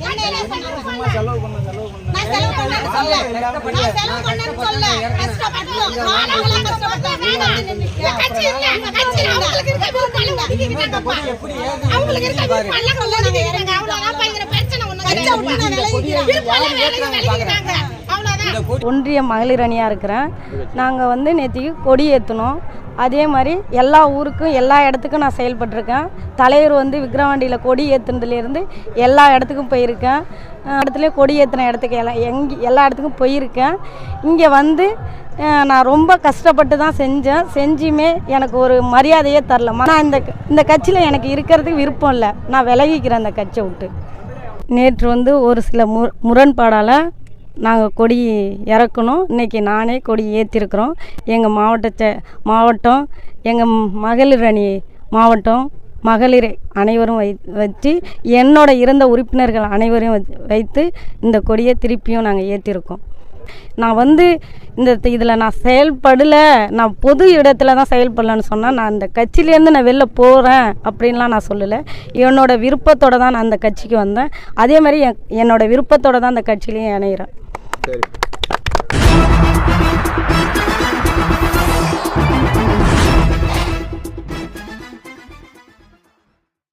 சும்மா செலவு பண்ண செலவு பண்ண நான் செலவு பண்ணேன்னு சொல்ல. நான் செலவு பண்ணேன்னு சொல்ல. கஷ்டப்பட்டோம். நானும் வேணாம். கட்சி இல்ல. அவங்களுக்கு இருக்க விருப்பம் அவங்களுக்கு இருக்க விருப்பம் அவ்வளவுதான். பயங்கர பிரச்சனை விருப்பம் விலகிக்கிறாங்க. ஒன்றிய மகளிர் அணியாக இருக்கிறேன் நாங்கள் வந்து நேற்றுக்கு கொடி ஏற்றினோம் அதே மாதிரி எல்லா ஊருக்கும் எல்லா இடத்துக்கும் நான் செயல்பட்டிருக்கேன். தலைவர் வந்து விக்ரவாண்டியில் கொடி ஏற்றுனதுலேருந்து எல்லா இடத்துக்கும் போயிருக்கேன். அஹ் கொடி ஏற்றின இடத்துக்கு எல்லாம் எங்கே எல்லா இடத்துக்கும் போயிருக்கேன். இங்கே வந்து நான் ரொம்ப கஷ்டப்பட்டு தான் செஞ்சேன். செஞ்சுமே எனக்கு ஒரு மரியாதையே தரல. நான் இந்த இந்த கட்சியில் எனக்கு இருக்கிறதுக்கு விருப்பம் இல்லை. நான் விலகிக்கிறேன் அந்த கட்சியை விட்டு. நேற்று வந்து ஒரு சில மு முரண்பாடால் நாங்கள் கொடி இறக்கணும். இன்றைக்கி நானே கொடி ஏற்றிருக்கிறோம் எங்கள் மாவட்டத்தை மாவட்டம் எங்கள் மகளிர் அணி மாவட்டம் மகளிர் அனைவரும் வை வச்சு என்னோட இருந்த உறுப்பினர்கள் அனைவரையும் வைத்து இந்த கொடியை திருப்பியும் நாங்கள் ஏற்றிருக்கோம் நான் வந்து இந்த இதில் நான் செயல்படலை. நான் பொது இடத்துல தான் செயல்படலன்னு சொன்னால் நான் அந்த கட்சியிலேருந்து நான் வெளில போகிறேன் அப்படின்லாம் நான் சொல்லலை. என்னோட விருப்பத்தோட தான் நான் அந்த கட்சிக்கு வந்தேன். அதே மாதிரி என் என்னோடய விருப்பத்தோட தான் அந்த கட்சியிலையும் இணையிறேன். சரி.